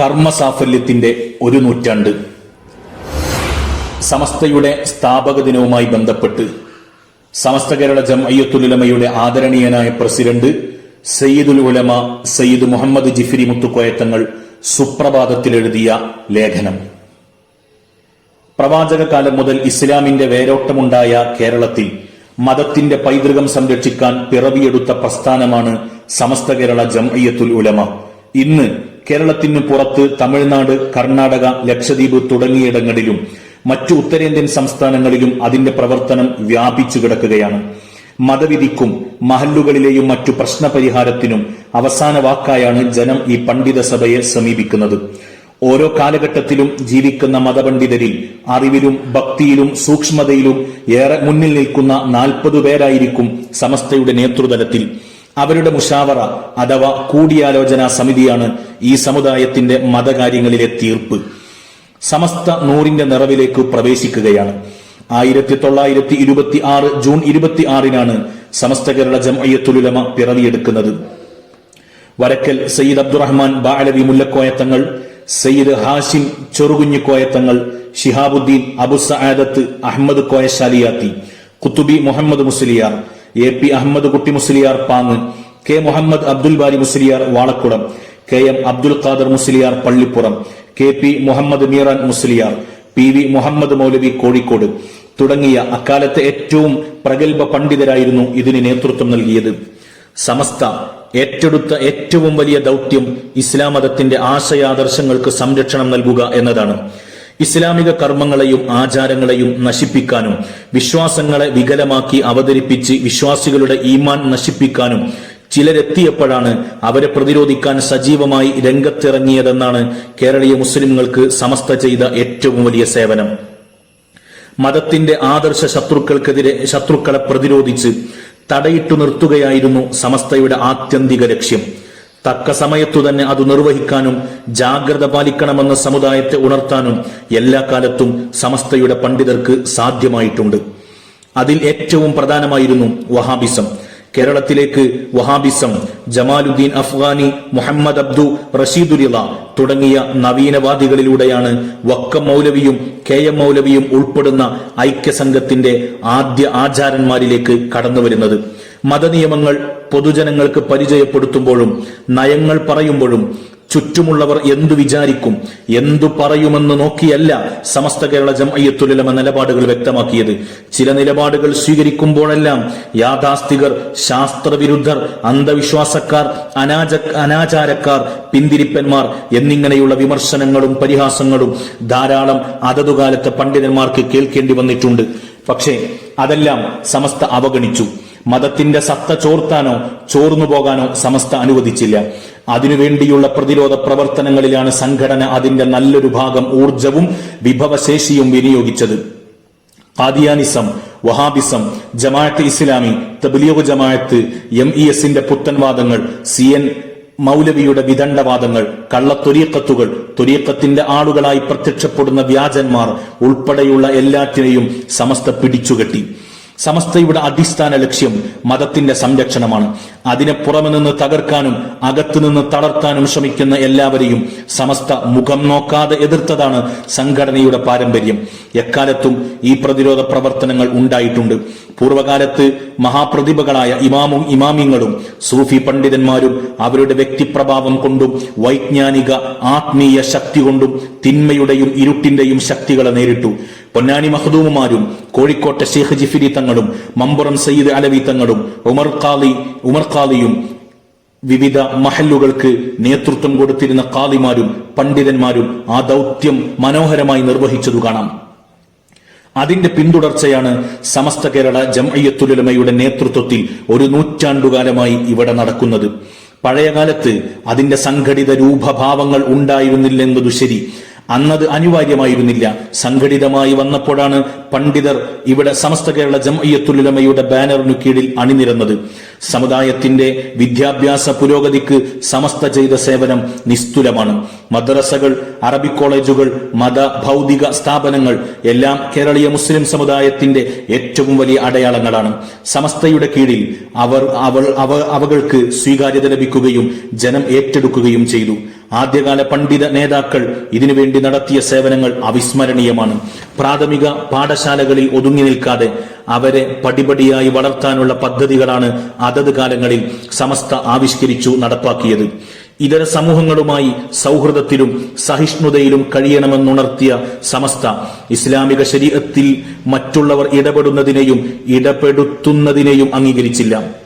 കർമ്മസാഫല്യത്തിന്റെ ഒരു നൂറ്റാണ്ട്. സമസ്തയുടെ സ്ഥാപക ദിനവുമായി ബന്ധപ്പെട്ട് സമസ്ത കേരള ജംഅയ്യത്തുലമയുടെ ആദരണീയനായ പ്രസിഡന്റ് സയ്യിദുൽ ഉലമ സയ്യിദ് മുഹമ്മദ് ജിഫിരി മുത്തുക്കോയത്തങ്ങൾ സുപ്രഭാതത്തിൽ എഴുതിയ ലേഖനം. പ്രവാചക കാലം മുതൽ ഇസ്ലാമിന്റെ വേരോട്ടമുണ്ടായ കേരളത്തിൽ മതത്തിന്റെ പൈതൃകം സംരക്ഷിക്കാൻ പിറവിയെടുത്ത പ്രസ്ഥാനമാണ് സമസ്ത കേരള ജംഅയ്യത്തുൽ ഉലമ. ഇന്ന് കേരളത്തിന് പുറത്ത് തമിഴ്നാട് കർണാടക ലക്ഷദ്വീപ് തുടങ്ങിയിടങ്ങളിലും മറ്റു ഉത്തരേന്ത്യൻ സംസ്ഥാനങ്ങളിലും അതിന്റെ പ്രവർത്തനം വ്യാപിച്ചു കിടക്കുകയാണ്. മതവിധിക്കും മഹല്ലുകളിലെയും മറ്റു പ്രശ്നപരിഹാരത്തിനും അവസാന വാക്കായാണ് ജനം ഈ പണ്ഡിത സഭയെ സമീപിക്കുന്നത്. ഓരോ കാലഘട്ടത്തിലും ജീവിക്കുന്ന മതപണ്ഡിതരിൽ അറിവിലും ഭക്തിയിലും സൂക്ഷ്മതയിലും ഏറെ മുന്നിൽ നിൽക്കുന്ന നാൽപ്പത് പേരായിരിക്കും സമസ്തയുടെ നേതൃതലത്തിൽ അവരുടെ മുഷാവറ അഥവാ കൂടിയാലോചനാ സമിതിയാണ് ഈ സമുദായത്തിന്റെ മതകാര്യങ്ങളിലെ തീർപ്പ്. സമസ്ത നൂറിന്റെ നിറവിലേക്ക് പ്രവേശിക്കുകയാണ്. ആയിരത്തി തൊള്ളായിരത്തി ഇരുപത്തി ആറ് ജൂൺ ഇരുപത്തി ആറിനാണ് Samastha Kerala Jamiyyathul Ulama പിറവിയെടുക്കുന്നത്. Varakkal Sayyid Abdurahman Baalawi Mullakoya Thangal Sayyid Hashim Cherukunhikoya Thangal Shihabuddin Abu Saadat Ahmed Koyashaliyathi Qutbi Muhammad Musliyar A P Ahmed Kutty Musliyar Pang K Muhammad Abdul Bari Musliyar Valakkulam K M Abdul Khader Musliyar Pallippuram K P Muhammad Meeran Musliyar P V Muhammad Maulavi Kozhikode തുടങ്ങിയ അക്കാലത്തെ ഏറ്റവും പ്രഗത്ഭ പണ്ഡിതരായിരുന്നു ഇതിന് നേതൃത്വം നൽകിയത്. സമസ്ത ഏറ്റെടുത്ത ഏറ്റവും വലിയ ദൗത്യം ഇസ്ലാം മതത്തിന്റെ ആശയാദർശങ്ങൾക്ക് സംരക്ഷണം നൽകുക എന്നതാണ്. ഇസ്ലാമിക കർമ്മങ്ങളെയും ആചാരങ്ങളെയും നശിപ്പിക്കാനും വിശ്വാസങ്ങളെ വികലമാക്കി അവതരിപ്പിച്ച് വിശ്വാസികളുടെ ഈമാൻ നശിപ്പിക്കാനും ചിലരെത്തിയപ്പോഴാണ് അവരെ പ്രതിരോധിക്കാൻ സജീവമായി രംഗത്തിറങ്ങിയതെന്നാണ് കേരളീയ മുസ്ലിങ്ങൾക്ക് സമസ്ത ചെയ്ത ഏറ്റവും വലിയ സേവനം. മതത്തിന്റെ ആദർശ ശത്രുക്കൾക്കെതിരെ ശത്രുക്കളെ പ്രതിരോധിച്ച് തടയിട്ടു നിർത്തുകയായിരുന്നു സമസ്തയുടെ ആത്യന്തിക ലക്ഷ്യം. തക്ക സമയത്തു തന്നെ അത് നിർവഹിക്കാനും ജാഗ്രത പാലിക്കണമെന്ന സമുദായത്തെ ഉണർത്താനും എല്ലാ കാലത്തും സമസ്തയുടെ പണ്ഡിതർക്ക് സാധ്യമായിട്ടുണ്ട്. അതിൽ ഏറ്റവും പ്രധാനമായിരുന്നു വഹാബിസം. കേരളത്തിലേക്ക് വഹാബിസം ജമാലുദ്ദീൻ അഫ്ഗാനി മുഹമ്മദ് അബ്ദു റഷീദുലിള തുടങ്ങിയ നവീനവാദികളിലൂടെയാണ് വക്കം മൗലവിയും കെ എം മൗലവിയും ഉൾപ്പെടുന്ന ഐക്യസംഘത്തിന്റെ ആദ്യ ആചാരന്മാരിലേക്ക് കടന്നുവരുന്നത്. മതനിയമങ്ങൾ പൊതുജനങ്ങൾക്ക് പരിചയപ്പെടുത്തുമ്പോഴും നയങ്ങൾ പറയുമ്പോഴും ചുറ്റുമുള്ളവർ എന്തു വിചാരിക്കും എന്തു പറയുമെന്ന് നോക്കിയല്ല സമസ്ത കേരള ജംഅയ്യത്തുലമ നിലപാടുകൾ വ്യക്തമാക്കിയത്. ചില നിലപാടുകൾ സ്വീകരിക്കുമ്പോഴെല്ലാം യാഥാസ്ഥികർ ശാസ്ത്രവിരുദ്ധർ അന്ധവിശ്വാസക്കാർ അനാച അനാചാരക്കാർ പിന്തിരിപ്പന്മാർ എന്നിങ്ങനെയുള്ള വിമർശനങ്ങളും പരിഹാസങ്ങളും ധാരാളം അതതുകാലത്തെ പണ്ഡിതന്മാർക്ക് കേൾക്കേണ്ടി വന്നിട്ടുണ്ട്. പക്ഷേ അതെല്ലാം സമസ്ത അവഗണിച്ചു. മതത്തിന്റെ സത്ത ചോർത്താനോ ചോർന്നു പോകാനോ സമസ്ത അനുവദിച്ചില്ല. അതിനുവേണ്ടിയുള്ള പ്രതിരോധ പ്രവർത്തനങ്ങളിലാണ് സംഘടന അതിന്റെ നല്ലൊരു ഭാഗം ഊർജവും വിഭവശേഷിയും വിനിയോഗിച്ചത്. ഖാദിയാനിസം വഹാബിസം ജമാഅത്ത് ഇസ്ലാമി തബ്ലീഗ് ജമാഅത്ത് എം ഇ എസിന്റെ പുത്തൻവാദങ്ങൾ സി എൻ മൗലവിയുടെ വിദണ്ഡവാദങ്ങൾ കള്ളത്തൊരീക്കത്തുകൾ തൊരീക്കത്തിന്റെ ആളുകളായി പ്രത്യക്ഷപ്പെടുന്ന വ്യാജന്മാർ ഉൾപ്പെടെയുള്ള എല്ലാറ്റിനെയും സമസ്ത പിടിച്ചുകെട്ടി. സമസ്തയുടെ അടിസ്ഥാന ലക്ഷ്യം മതത്തിന്റെ സംരക്ഷണമാണ്. അതിനെ പുറമെ നിന്ന് തകർക്കാനും അകത്തുനിന്ന് തളർത്താനും ശ്രമിക്കുന്ന എല്ലാവരെയും സമസ്ത മുഖം നോക്കാതെ എതിർത്തതാണ് സംഘടനയുടെ പാരമ്പര്യം. എക്കാലത്തും ഈ പ്രതിരോധ പ്രവർത്തനങ്ങൾ ഉണ്ടായിട്ടുണ്ട്. പൂർവകാലത്ത് മഹാപ്രതിഭകളായ ഇമാമും ഇമാമിങ്ങളും സൂഫി പണ്ഡിതന്മാരും അവരുടെ വ്യക്തിപ്രഭാവം കൊണ്ടും വൈജ്ഞാനിക ആത്മീയ ശക്തി കൊണ്ടും തിന്മയുടെയും ഇരുട്ടിന്റെയും ശക്തികളെ നേരിട്ടു. പൊന്നാനി മഹദൂമുമാരും കോഴിക്കോട്ടെ ഷെയ്ഖ് ജിഫിരി തങ്ങളും മമ്പുറം സയ്യിദ് അലവി തങ്ങളും ഉമർ ഖാലി ഉമർ ഖാലിയും വിവിധ മഹല്ലുകൾക്ക് നേതൃത്വം കൊടുത്തിരുന്ന ഖാലിമാരും പണ്ഡിതന്മാരും ആ ദൗത്യം മനോഹരമായി നിർവഹിച്ചതു കാണാം. അതിന്റെ പിന്തുടർച്ചയാണ് സമസ്ത കേരള ജംഅയ്യത്തുലമയുടെ നേതൃത്വത്തിൽ ഒരു നൂറ്റാണ്ടുകാലമായി ഇവിടെ നടക്കുന്നത്. പഴയകാലത്ത് അതിന്റെ സംഘടിത രൂപഭാവങ്ങൾ ഉണ്ടായിരുന്നില്ലെന്നതു ശരി. അന്നത് അനിവാര്യമായിരുന്നില്ല. സംഘടിതമായി വന്നപ്പോഴാണ് പണ്ഡിതർ ഇവിടെ സമസ്ത കേരള ജംഅയ്യത്തുലമയുടെ ബാനറിനു കീഴിൽ അണിനിരന്നത്. സമുദായത്തിന്റെ വിദ്യാഭ്യാസ പുരോഗതിക്ക് സമസ്ത ചെയ്ത സേവനം നിസ്തുലമാണ്. മദ്രസകൾ അറബി കോളേജുകൾ മത ഭൗതിക സ്ഥാപനങ്ങൾ എല്ലാം കേരളീയ മുസ്ലിം സമുദായത്തിന്റെ ഏറ്റവും വലിയ അടയാളങ്ങളാണ്. സമസ്തയുടെ കീഴിൽ അവർ അവൾ അവ അവകൾക്ക് സ്വീകാര്യത ലഭിക്കുകയും ജനം ഏറ്റെടുക്കുകയും ചെയ്തു. ആദ്യകാല പണ്ഡിത നേതാക്കൾ ഇതിനുവേണ്ടി നടത്തിയ സേവനങ്ങൾ അവിസ്മരണീയമാണ്. പ്രാഥമിക പാഠശാലകളിൽ ഒതുങ്ങി നിൽക്കാതെ അവരെ പടിപടിയായി വളർത്താനുള്ള പദ്ധതികളാണ് അതത് കാലങ്ങളിൽ സമസ്ത ആവിഷ്കരിച്ചു നടപ്പാക്കിയത്. ഇതര സമൂഹങ്ങളുമായി സൗഹൃദത്തിലും സഹിഷ്ണുതയിലും കഴിയണമെന്നുണർത്തിയ സമസ്ത ഇസ്ലാമിക ശരീരത്തിൽ മറ്റുള്ളവർ ഇടപെടുന്നതിനെയും ഇടപെടുത്തുന്നതിനെയും അംഗീകരിച്ചില്ല.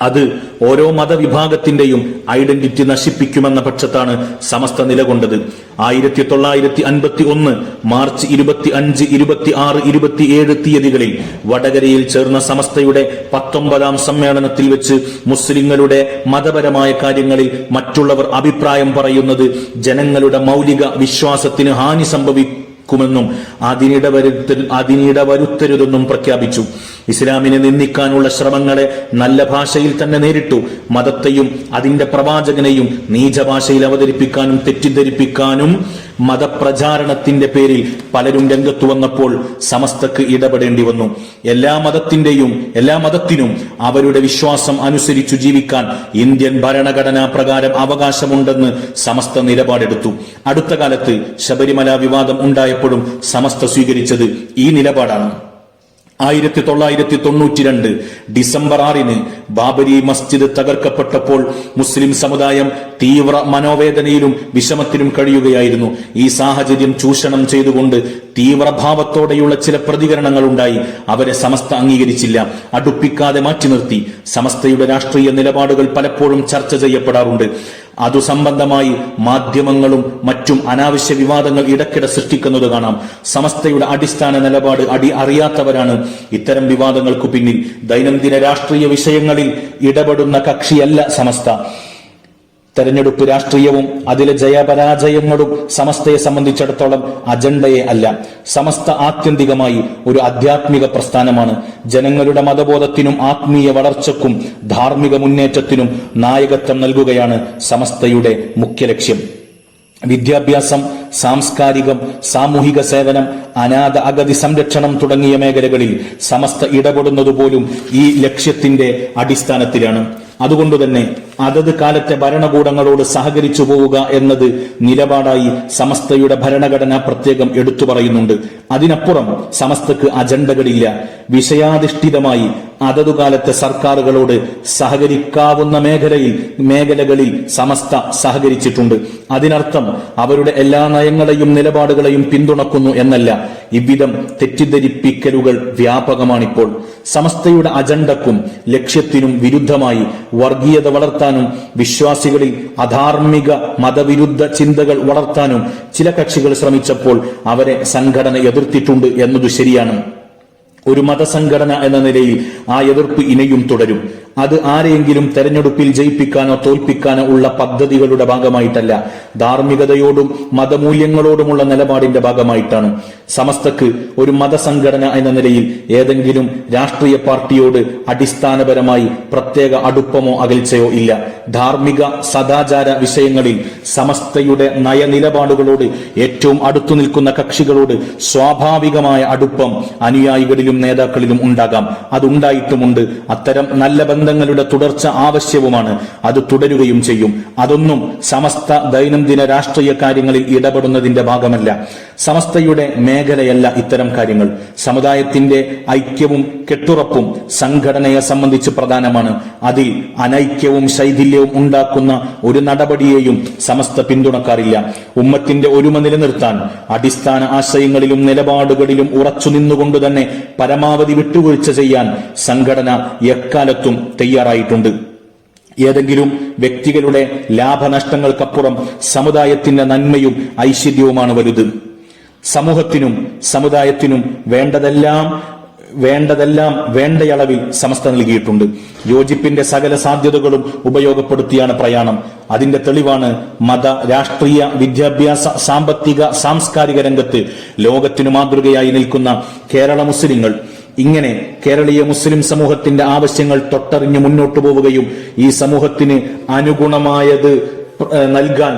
അത് ഓരോ മതവിഭാഗത്തിന്റെയും ഐഡന്റിറ്റി നശിപ്പിക്കുമെന്ന പക്ഷത്താണ് സമസ്ത നിലകൊണ്ടത്. ആയിരത്തി തൊള്ളായിരത്തി അൻപത്തി ഒന്ന് മാർച്ച് ഇരുപത്തി അഞ്ച് ഇരുപത്തി ആറ് ഇരുപത്തിയേഴ് തീയതികളിൽ വടകരയിൽ ചേർന്ന സമസ്തയുടെ പത്തൊമ്പതാം സമ്മേളനത്തിൽ വെച്ച് മുസ്ലിങ്ങളുടെ മതപരമായ കാര്യങ്ങളിൽ മറ്റുള്ളവർ അഭിപ്രായം പറയുന്നത് ജനങ്ങളുടെ മൗലിക വിശ്വാസത്തിന് ഹാനി സംഭവിക്കും ക്കുമെന്നും അതിനിട വരുത്തരുതെന്നും പ്രഖ്യാപിച്ചു. ഇസ്ലാമിനെ നിന്ദിക്കാനുള്ള ശ്രമങ്ങളെ നല്ല ഭാഷയിൽ തന്നെ നേരിട്ടു. മതത്തെയും അതിന്റെ പ്രവാചകനെയും നീചഭാഷയിൽ അവതരിപ്പിക്കാനും തെറ്റിദ്ധരിപ്പിക്കാനും മതപ്രചാരണത്തിന്റെ പേരിൽ പലരും രംഗത്തു വന്നപ്പോൾ സമസ്തക്ക് ഇടപെടേണ്ടി വന്നു. എല്ലാ മതത്തിന്റെയും എല്ലാ മതത്തിനും അവരുടെ വിശ്വാസം അനുസരിച്ചു ജീവിക്കാൻ ഇന്ത്യൻ ഭരണഘടനാ പ്രകാരം അവകാശമുണ്ടെന്ന് സമസ്ത നിലപാടെടുത്തു. അടുത്ത കാലത്ത് ശബരിമല വിവാദം ഉണ്ടായപ്പോഴും സമസ്ത സ്വീകരിച്ചത് ഈ നിലപാടാണ്. ആയിരത്തി തൊള്ളായിരത്തി തൊണ്ണൂറ്റി രണ്ട് ഡിസംബർ ആറിന് ബാബരി മസ്ജിദ് തകർക്കപ്പെട്ടപ്പോൾ മുസ്ലിം സമുദായം തീവ്ര മനോവേദനയിലും വിഷമത്തിലും കഴിയുകയായിരുന്നു. ഈ സാഹചര്യം ചൂഷണം ചെയ്തുകൊണ്ട് തീവ്രഭാവത്തോടെയുള്ള ചില പ്രതികരണങ്ങൾ ഉണ്ടായി. അവരെ സമസ്ത അംഗീകരിച്ചില്ല. അടുപ്പിക്കാതെ മാറ്റി നിർത്തി. സമസ്തയുടെ രാഷ്ട്രീയ നിലപാടുകൾ പലപ്പോഴും ചർച്ച ചെയ്യപ്പെടാറുണ്ട്. അതു സംബന്ധമായി മാധ്യമങ്ങളും മറ്റും അനാവശ്യ വിവാദങ്ങൾ ഇടയ്ക്കിടെ സൃഷ്ടിക്കുന്നത് കാണാം. സമസ്തയുടെ അടിസ്ഥാന നിലപാട് അടി അറിയാത്തവരാണ് ഇത്തരം വിവാദങ്ങൾക്കു പിന്നിൽ. ദൈനംദിന രാഷ്ട്രീയ വിഷയങ്ങളിൽ ഇടപെടുന്ന കക്ഷിയല്ല സമസ്ത. തെരഞ്ഞെടുപ്പ് രാഷ്ട്രീയവും അതിലെ ജയപരാജയങ്ങളും സമസ്തയെ സംബന്ധിച്ചിടത്തോളം അജണ്ടയെ അല്ല. സമസ്ത ആത്യന്തികമായി ഒരു ആധ്യാത്മിക പ്രസ്ഥാനമാണ്. ജനങ്ങളുടെ മതബോധത്തിനും ആത്മീയ വളർച്ചക്കും ധാർമ്മിക മുന്നേറ്റത്തിനും നായകത്വം നൽകുകയാണ് സമസ്തയുടെ മുഖ്യ ലക്ഷ്യം. വിദ്യാഭ്യാസം സാംസ്കാരികം സാമൂഹിക സേവനം അനാഥ അഗതി സംരക്ഷണം തുടങ്ങിയ മേഖലകളിൽ സമസ്ത ഇടപെടുന്നതുപോലും ഈ ലക്ഷ്യത്തിന്റെ അടിസ്ഥാനത്തിലാണ്. അതുകൊണ്ടുതന്നെ അതത് കാലത്തെ ഭരണകൂടങ്ങളോട് സഹകരിച്ചു പോവുക എന്നത് നിലപാടായി സമസ്തയുടെ ഭരണഘടന പ്രത്യേകം എടുത്തു പറയുന്നുണ്ട്. അതിനപ്പുറം സമസ്തക്ക് അജണ്ടകളില്ല. വിഷയാധിഷ്ഠിതമായി അതതു കാലത്തെ സർക്കാരുകളോട് സഹകരിക്കാവുന്ന മേഖലയിൽ മേഖലകളിൽ സമസ്ത സഹകരിച്ചിട്ടുണ്ട്. അതിനർത്ഥം അവരുടെ എല്ലാ നയങ്ങളെയും നിലപാടുകളെയും പിന്തുണക്കുന്നു എന്നല്ല. ഇവിധം തെറ്റിദ്ധരിപ്പിക്കലുകൾ വ്യാപകമാണിപ്പോൾ. സമസ്തയുടെ അജണ്ടക്കും ലക്ഷ്യത്തിനും വിരുദ്ധമായി വർഗീയത വളർത്താനും വിശ്വാസികളിൽ അധാർമിക മതവിരുദ്ധ ചിന്തകൾ വളർത്താനും ചില കക്ഷികൾ ശ്രമിച്ചപ്പോൾ അവരെ സംഘടന എതിർത്തിട്ടുണ്ട് എന്നതു ശരിയാണ്. ഒരു മതസംഘടന എന്ന നിലയിൽ ആ എതിർപ്പ് ഇനിയും തുടരും. അത് ആരെയെങ്കിലും തെരഞ്ഞെടുപ്പിൽ ജയിപ്പിക്കാനോ തോൽപ്പിക്കാനോ ഉള്ള പദ്ധതികളുടെ ഭാഗമായിട്ടല്ല. ധാർമ്മികതയോടും മതമൂല്യങ്ങളോടുമുള്ള നിലപാടിന്റെ ഭാഗമായിട്ടാണ്. സമസ്തക്ക് ഒരു മതസംഘടന എന്ന നിലയിൽ ഏതെങ്കിലും രാഷ്ട്രീയ പാർട്ടിയോട് അടിസ്ഥാനപരമായി പ്രത്യേക അടുപ്പമോ അകൽച്ചയോ ഇല്ല. ധാർമ്മിക സദാചാര വിഷയങ്ങളിൽ സമസ്തയുടെ നയനിലപാടുകളോട് ഏറ്റവും അടുത്തു നിൽക്കുന്ന കക്ഷികളോട് സ്വാഭാവികമായ അടുപ്പം അനുയായികളിലും നേതാക്കളിലും ഉണ്ടാകാം. അതുണ്ടായിട്ടുമുണ്ട്. അത്തരം നല്ല ബന്ധങ്ങളുടെ തുടർച്ച ആവശ്യവുമാണ്. അത് തുടരുകയും ചെയ്യും. അതൊന്നും സമസ്ത ദൈനംദിന രാഷ്ട്രീയ കാര്യങ്ങളിൽ ഇടപെടുന്നതിന്റെ ഭാഗമല്ല. സമസ്തയുടെ മേഖലയല്ല ഇത്തരം കാര്യങ്ങൾ. സമുദായത്തിന്റെ ഐക്യവും കെട്ടുറപ്പും സംഘടനയെ സംബന്ധിച്ച് പ്രധാനമാണ്. അതിൽ അനൈക്യവും ശൈഥില്യവും ഉണ്ടാക്കുന്ന ഒരു നടപടിയെയും സമസ്ത പിന്തുണക്കാറില്ല. ഉമ്മത്തിന്റെ ഒരുമ നിലനിർത്താൻ അടിസ്ഥാന ആശയങ്ങളിലും നിലപാടുകളിലും ഉറച്ചു നിന്നുകൊണ്ട് തന്നെ പരമാവധി വിട്ടുവീഴ്ച ചെയ്യാൻ സംഘടന എക്കാലത്തും തയ്യാറായിട്ടുണ്ട്. ഏതെങ്കിലും വ്യക്തികളുടെ ലാഭനഷ്ടങ്ങൾക്കപ്പുറം സമുദായത്തിന്റെ നന്മയും ഐശ്വര്യവുമാണ് വലുത്. സമൂഹത്തിനും സമുദായത്തിനും വേണ്ടതെല്ലാം വേണ്ടതെല്ലാം വേണ്ടയളവിൽ സമസ്ത നൽകിയിട്ടുണ്ട്. യോജിപ്പിന്റെ സകല സാധ്യതകളും ഉപയോഗപ്പെടുത്തിയാണ് പ്രയാണം. അതിന്റെ തെളിവാണ് മത രാഷ്ട്രീയ വിദ്യാഭ്യാസ സാമ്പത്തിക സാംസ്കാരിക രംഗത്ത് ലോകത്തിനു മാതൃകയായി നിൽക്കുന്ന കേരള മുസ്ലിങ്ങൾ. ഇങ്ങനെ കേരളീയ മുസ്ലിം സമൂഹത്തിന്റെ ആവശ്യങ്ങൾ തൊട്ടറിഞ്ഞ് മുന്നോട്ടു പോവുകയും ഈ സമൂഹത്തിന് അനുഗുണമായത് നൽകാൻ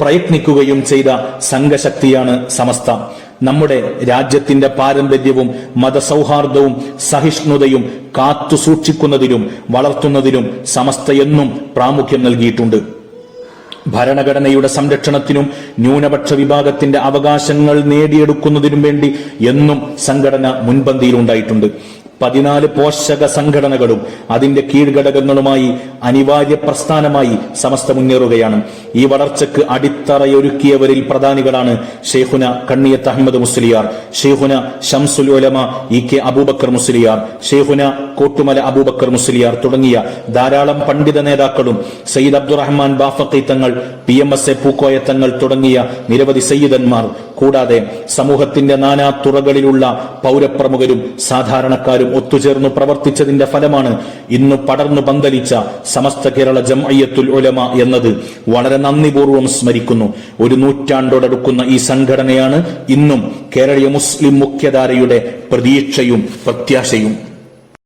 പ്രയത്നിക്കുകയും ചെയ്ത സംഘശക്തിയാണ് സമസ്ത. നമ്മുടെ രാജ്യത്തിന്റെ പാരമ്പര്യവും മതസൗഹാർദ്ദവും സഹിഷ്ണുതയും കാത്തു സൂക്ഷിക്കുന്നതിലും വളർത്തുന്നതിലും സമസ്ത എന്നും പ്രാമുഖ്യം നൽകിയിട്ടുണ്ട്. ഭരണഘടനയുടെ സംരക്ഷണത്തിനും ന്യൂനപക്ഷ വിഭാഗത്തിന്റെ അവകാശങ്ങൾ നേടിയെടുക്കുന്നതിനും വേണ്ടി എന്നും സംഘടന മുൻപന്തിയിലുണ്ടായിട്ടുണ്ട്. പതിനാല് പോഷക സംഘടനകളും അതിന്റെ കീഴ്ഘടകങ്ങളുമായി അനിവാര്യ പ്രസ്ഥാനമായി സമസ്ത മുന്നേറുകയാണ്. ഈ വളർച്ചയ്ക്ക് അടിത്തറയൊരുക്കിയവരിൽ പ്രധാനികളാണ് ഷെയ്ഖുന കണ്ണിയത്ത് അഹമ്മദ് മുസ്ലിയാർ ഷെയ്ഖുന ഷംസുൽ ഉലമ ഇ കെ അബൂബക്കർ മുസ്ലിയാർ ഷെയ്ഖുന കോട്ടുമല അബൂബക്കർ മുസ്ലിയാർ തുടങ്ങിയ ധാരാളം പണ്ഡിത നേതാക്കളും Sayyid Abdurahman Bafaqi Thangal P M S A Pookoya Thangal തുടങ്ങിയ നിരവധി സയ്യിദന്മാർ കൂടാതെ സമൂഹത്തിന്റെ നാനാ തുറകളിലുള്ള പൗരപ്രമുഖരും സാധാരണക്കാരും ഒത്തുചേർന്നു പ്രവർത്തിച്ചതിന്റെ ഫലമാണ് ഇന്ന് പടർന്നു പന്തലിച്ച സമസ്ത കേരള ജംഅയ്യത്തുൽ ഉലമ എന്നത്. വളരെ നന്ദിപൂർവം സ്മരിക്കുന്നു. ഒരു നൂറ്റാണ്ടോടടുക്കുന്ന ഈ സംഘടനയാണ് ഇന്നും കേരളീയ മുസ്ലിം മുഖ്യധാരയുടെ പ്രതീക്ഷയും പ്രത്യാശയും.